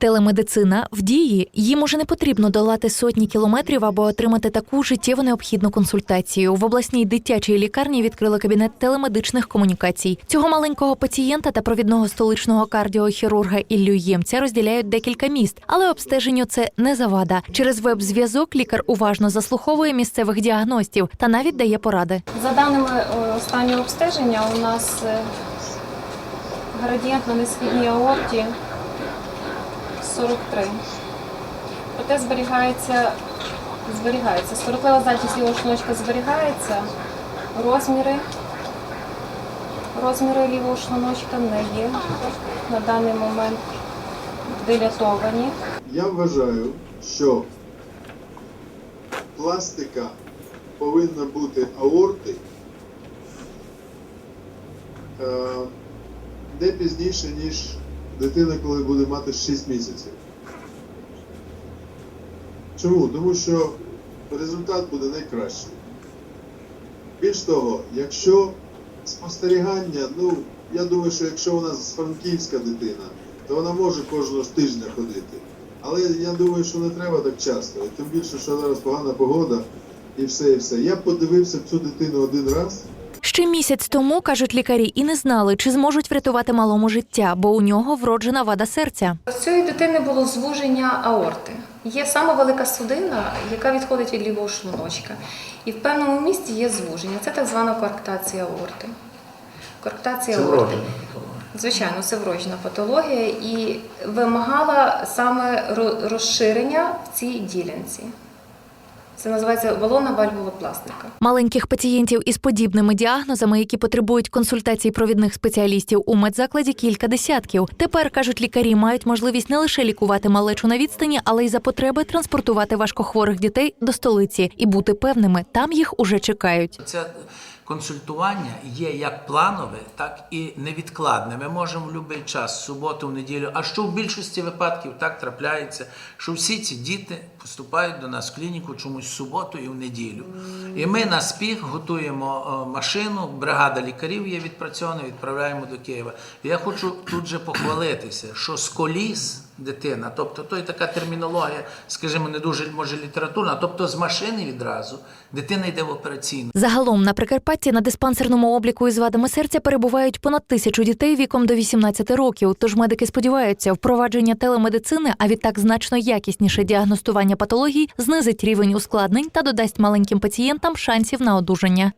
Телемедицина в дії їм уже не потрібно долати сотні кілометрів, аби отримати таку життєво необхідну консультацію. В обласній дитячій лікарні відкрили кабінет телемедичних комунікацій. Цього маленького пацієнта та провідного столичного кардіохірурга Іллю Ємця розділяють декілька міст, але обстеженню це не завада. Через веб-зв'язок лікар уважно заслуховує місцевих діагностів та навіть дає поради. За даними е, останнього обстеження, у нас е, градієнт на несхідній аорті 43. Проте зберігається, зберігається. Скоротлива здатність лівого шлуночка зберігається. Розміри, розміри лівого шлуночка не є на даний момент дилятовані. Я вважаю, що пластика повинна бути аорти е, не пізніше, ніж дитина, коли буде мати 6 місяців. Чому? Тому що результат буде найкращий. Більш того, якщо спостерігання, ну, я думаю, що якщо у нас франківська дитина, то вона може кожного тижня ходити. Але я думаю, що не треба так часто. І тим більше, що зараз погана погода і все, і все. Я подивився цю дитину один раз. Ще місяць тому кажуть лікарі і не знали, чи зможуть врятувати малому життя, бо у нього вроджена вада серця. У цієї дитини було звуження аорти. Є сама велика судина, яка відходить від лівого шлуночка. І в певному місці є звуження. Це так звана коарктація аорти. Коарктація аорти. Звичайно, це вроджена патологія і вимагала саме розширення в цій ділянці. Це називається балонна вальвулопластика. Маленьких пацієнтів із подібними діагнозами, які потребують консультацій провідних спеціалістів у медзакладі, кілька десятків. Тепер кажуть лікарі, мають можливість не лише лікувати малечу на відстані, але й за потреби транспортувати важкохворих дітей до столиці і бути певними, там їх уже чекають. Це консультування є як планове, так і невідкладне. Ми можемо в будь-який час, суботу, в неділю, а що в більшості випадків так трапляється, що всі ці діти поступають до нас в клініку чомусь в суботу і в неділю. І ми на спіх готуємо е, машину, бригада лікарів є відпрацьована, відправляємо до Києва. Я хочу тут же похвалитися, що з коліс дитина, тобто то є така термінологія, скажімо, не дуже може літературна, тобто з машини відразу дитина йде в операційну. Загалом на Прикарпатті на диспансерному обліку із вадами серця перебувають понад тисячу дітей віком до 18 років. Тож медики сподіваються, впровадження телемедицини, а відтак значно якісніше діагностування патологій, знизить рівень ускладнень та додасть маленьким пацієнтам шансів на одужання.